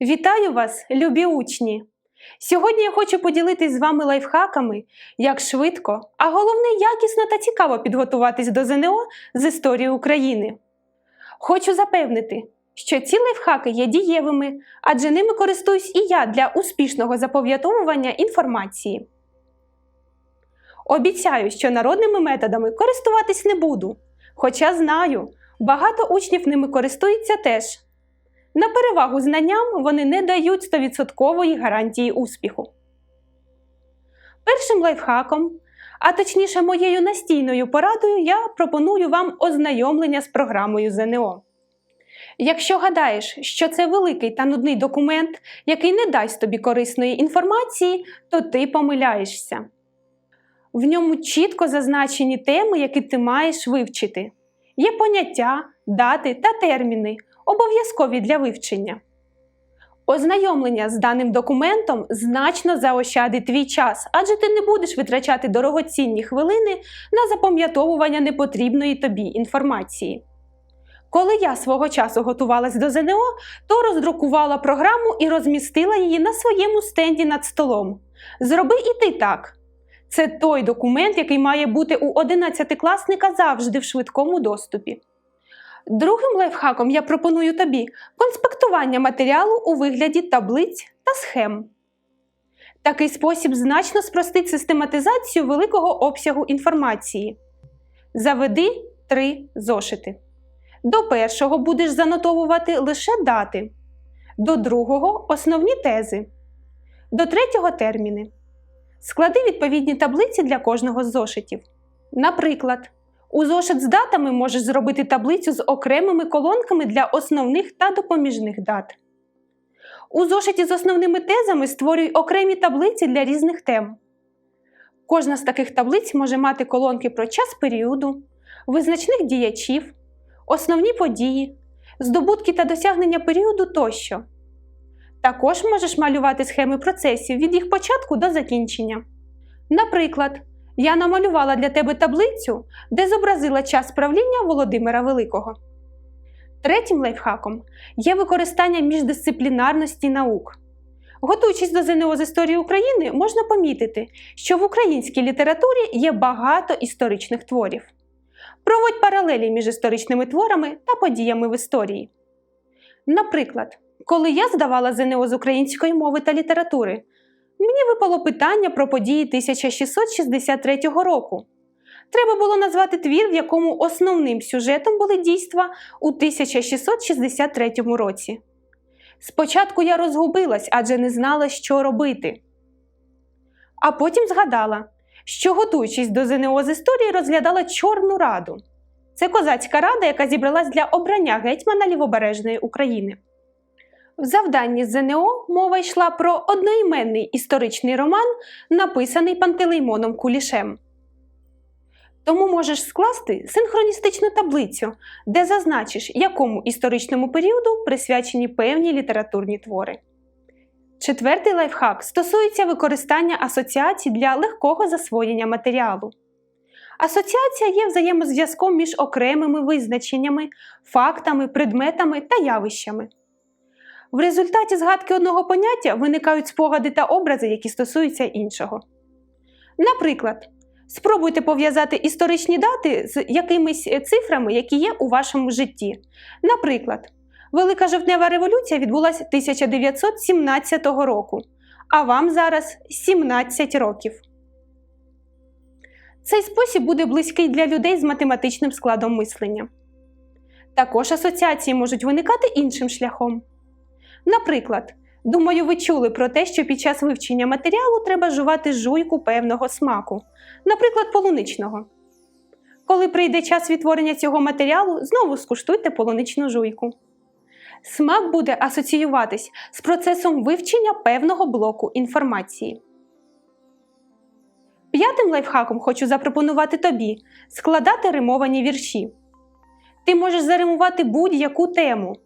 Вітаю вас, любі учні! Сьогодні я хочу поділитись з вами лайфхаками, як швидко, а головне якісно та цікаво підготуватись до ЗНО з історії України. Хочу запевнити, що ці лайфхаки є дієвими, адже ними користуюсь і я для успішного запам'ятовування інформації. Обіцяю, що народними методами користуватись не буду, хоча знаю, багато учнів ними користуються теж. На перевагу знанням вони не дають 100% гарантії успіху. Першим лайфхаком, а точніше моєю настійною порадою, я пропоную вам ознайомлення з програмою ЗНО. Якщо гадаєш, що це великий та нудний документ, який не дасть тобі корисної інформації, то ти помиляєшся. В ньому чітко зазначені теми, які ти маєш вивчити. Є поняття, дати та терміни, обов'язкові для вивчення. Ознайомлення з даним документом значно заощадить твій час, адже ти не будеш витрачати дорогоцінні хвилини на запам'ятовування непотрібної тобі інформації. Коли я свого часу готувалась до ЗНО, то роздрукувала програму і розмістила її на своєму стенді над столом. Зроби і ти так. Це той документ, який має бути у 11-класника завжди в швидкому доступі. Другим лайфхаком я пропоную тобі конспектування матеріалу у вигляді таблиць та схем. Такий спосіб значно спростить систематизацію великого обсягу інформації. Заведи три зошити. До першого будеш занотовувати лише дати, до другого основні тези, до третього терміни. Склади відповідні таблиці для кожного з зошитів. Наприклад, у зошит з датами можеш зробити таблицю з окремими колонками для основних та допоміжних дат. У зошиті з основними тезами створюй окремі таблиці для різних тем. Кожна з таких таблиць може мати колонки про час періоду, визначних діячів, основні події, здобутки та досягнення періоду тощо. Також можеш малювати схеми процесів від їх початку до закінчення. Наприклад, я намалювала для тебе таблицю, де зобразила час правління Володимира Великого. Третім лайфхаком є використання міждисциплінарності наук. Готуючись до ЗНО з історії України, можна помітити, що в українській літературі є багато історичних творів. Проводь паралелі між історичними творами та подіями в історії. Наприклад, коли я здавала ЗНО з української мови та літератури, мені випало питання про події 1663 року. Треба було назвати твір, в якому основним сюжетом були дійства у 1663 році. Спочатку я розгубилась, адже не знала, що робити. А потім згадала, що, готуючись до ЗНО з історії, розглядала Чорну Раду. Це козацька рада, яка зібралась для обрання гетьмана Лівобережної України. В завданні ЗНО мова йшла про одноіменний історичний роман, написаний Пантелеймоном Кулішем. Тому можеш скласти синхроністичну таблицю, де зазначиш, якому історичному періоду присвячені певні літературні твори. Четвертий лайфхак стосується використання асоціацій для легкого засвоєння матеріалу. Асоціація є взаємозв'язком між окремими визначеннями, фактами, предметами та явищами. В результаті згадки одного поняття виникають спогади та образи, які стосуються іншого. Наприклад, спробуйте пов'язати історичні дати з якимись цифрами, які є у вашому житті. Наприклад, Велика жовтнева революція відбулася 1917 року, а вам зараз 17 років. Цей спосіб буде близький для людей з математичним складом мислення. Також асоціації можуть виникати іншим шляхом. Наприклад, думаю, ви чули про те, що під час вивчення матеріалу треба жувати жуйку певного смаку, наприклад, полуничного. Коли прийде час відтворення цього матеріалу, знову скуштуйте полуничну жуйку. Смак буде асоціюватись з процесом вивчення певного блоку інформації. П'ятим лайфхаком хочу запропонувати тобі складати римовані вірші. Ти можеш заримувати будь-яку тему.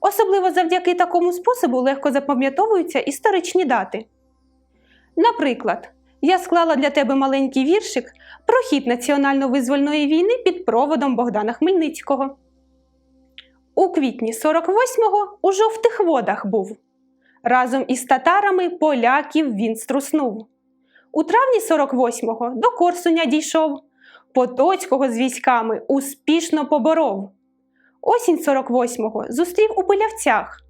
Особливо завдяки такому способу легко запам'ятовуються історичні дати. Наприклад, я склала для тебе маленький віршик про хід національно-визвольної війни під проводом Богдана Хмельницького. У квітні 48-го у жовтих водах був. Разом із татарами поляків він струснув. У травні 48-го до Корсуня дійшов, Потоцького з військами успішно поборов. Осінь 48-го зустрів у Пилявцях.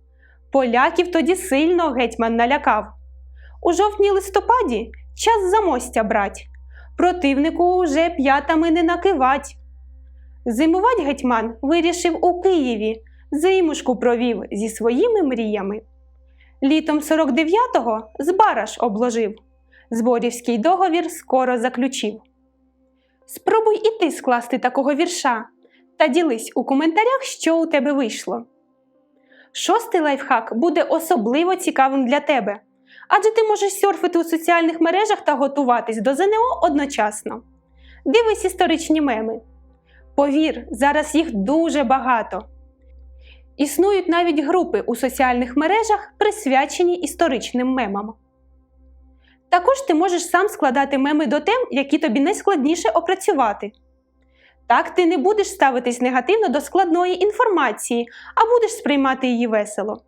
Поляків тоді сильно гетьман налякав. У жовтні листопаді час замостя брать, противнику уже п'ятами не накивать. Зимувать гетьман вирішив у Києві, зимушку провів зі своїми мріями. Літом 49-го Збараш обложив, Зборівський договір скоро заключив. Спробуй і ти скласти такого вірша та ділись у коментарях, що у тебе вийшло. Шостий лайфхак буде особливо цікавим для тебе, адже ти можеш серфити у соціальних мережах та готуватись до ЗНО одночасно. Дивись історичні меми. Повір, зараз їх дуже багато. Існують навіть групи у соціальних мережах, присвячені історичним мемам. Також ти можеш сам складати меми до тем, які тобі найскладніше опрацювати. Так ти не будеш ставитись негативно до складної інформації, а будеш сприймати її весело.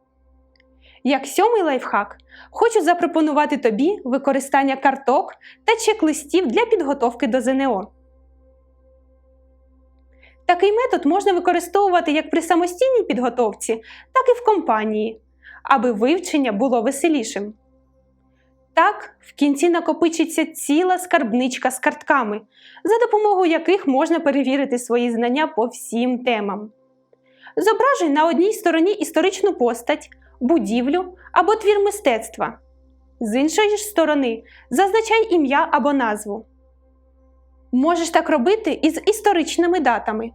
Як сьомий лайфхак, хочу запропонувати тобі використання карток та чек-листів для підготовки до ЗНО. Такий метод можна використовувати як при самостійній підготовці, так і в компанії, аби вивчення було веселішим. Так, в кінці накопичиться ціла скарбничка з картками, за допомогою яких можна перевірити свої знання по всім темам. Зображуй на одній стороні історичну постать, будівлю або твір мистецтва. З іншої ж сторони зазначай ім'я або назву. Можеш так робити і з історичними датами.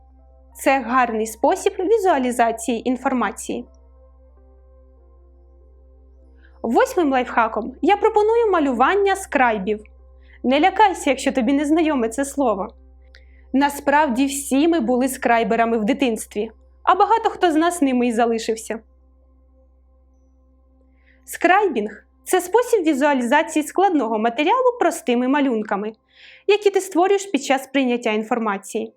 Це гарний спосіб візуалізації інформації. Восьмим лайфхаком я пропоную малювання скрайбів. Не лякайся, якщо тобі не знайоме це слово. Насправді всі ми були скрайберами в дитинстві, а багато хто з нас ними і залишився. Скрайбінг це спосіб візуалізації складного матеріалу простими малюнками, які ти створюєш під час прийняття інформації.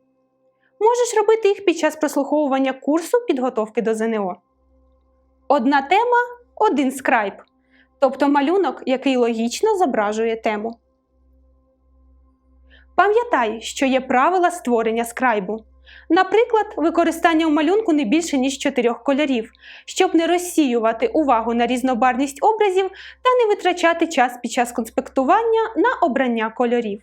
Можеш робити їх під час прослуховування курсу підготовки до ЗНО. Одна тема один скрайб, тобто малюнок, який логічно зображує тему. Пам'ятай, що є правила створення скрайбу. Наприклад, використання у малюнку не більше, ніж чотирьох кольорів, щоб не розсіювати увагу на різнобарвність образів та не витрачати час під час конспектування на обрання кольорів.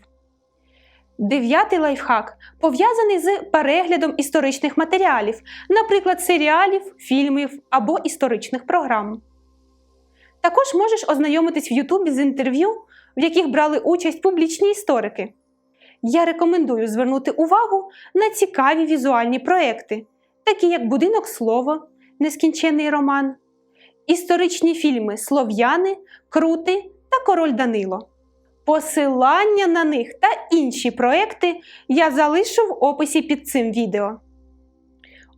Дев'ятий лайфхак пов'язаний з переглядом історичних матеріалів, наприклад, серіалів, фільмів або історичних програм. Також можеш ознайомитись в Ютубі з інтерв'ю, в яких брали участь публічні історики. Я рекомендую звернути увагу на цікаві візуальні проекти, такі як Будинок слова, Нескінчений роман, історичні фільми Слов'яни, Крути та Король Данило. Посилання на них та інші проекти я залишу в описі під цим відео.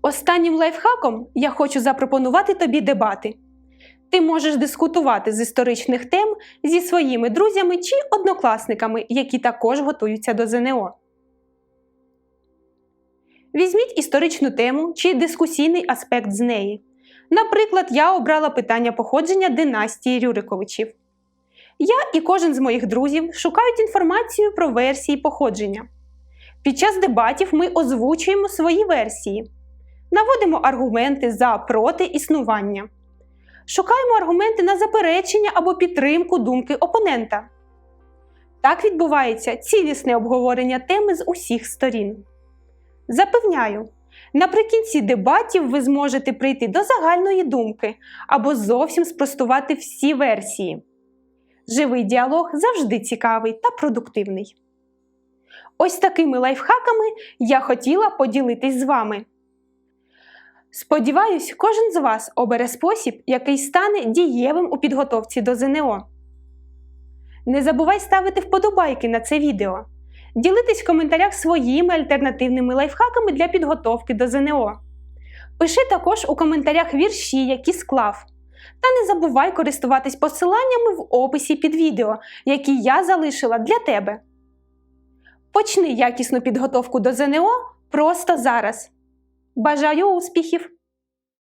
Останнім лайфхаком я хочу запропонувати тобі дебати. Ти можеш дискутувати з історичних тем зі своїми друзями чи однокласниками, які також готуються до ЗНО. Візьміть історичну тему чи дискусійний аспект з неї. Наприклад, я обрала питання походження династії Рюриковичів. Я і кожен з моїх друзів шукають інформацію про версії походження. Під час дебатів ми озвучуємо свої версії, наводимо аргументи за проти існування. Шукаємо аргументи на заперечення або підтримку думки опонента. Так відбувається цілісне обговорення теми з усіх сторін. Запевняю, наприкінці дебатів ви зможете прийти до загальної думки або зовсім спростувати всі версії. Живий діалог завжди цікавий та продуктивний. Ось такими лайфхаками я хотіла поділитись з вами. Сподіваюсь, кожен з вас обере спосіб, який стане дієвим у підготовці до ЗНО. Не забувай ставити вподобайки на це відео. Ділитись в коментарях своїми альтернативними лайфхаками для підготовки до ЗНО. Пиши також у коментарях вірші, які склав. Та не забувай користуватись посиланнями в описі під відео, які я залишила для тебе. Почни якісну підготовку до ЗНО просто зараз. Бажаю успіхів!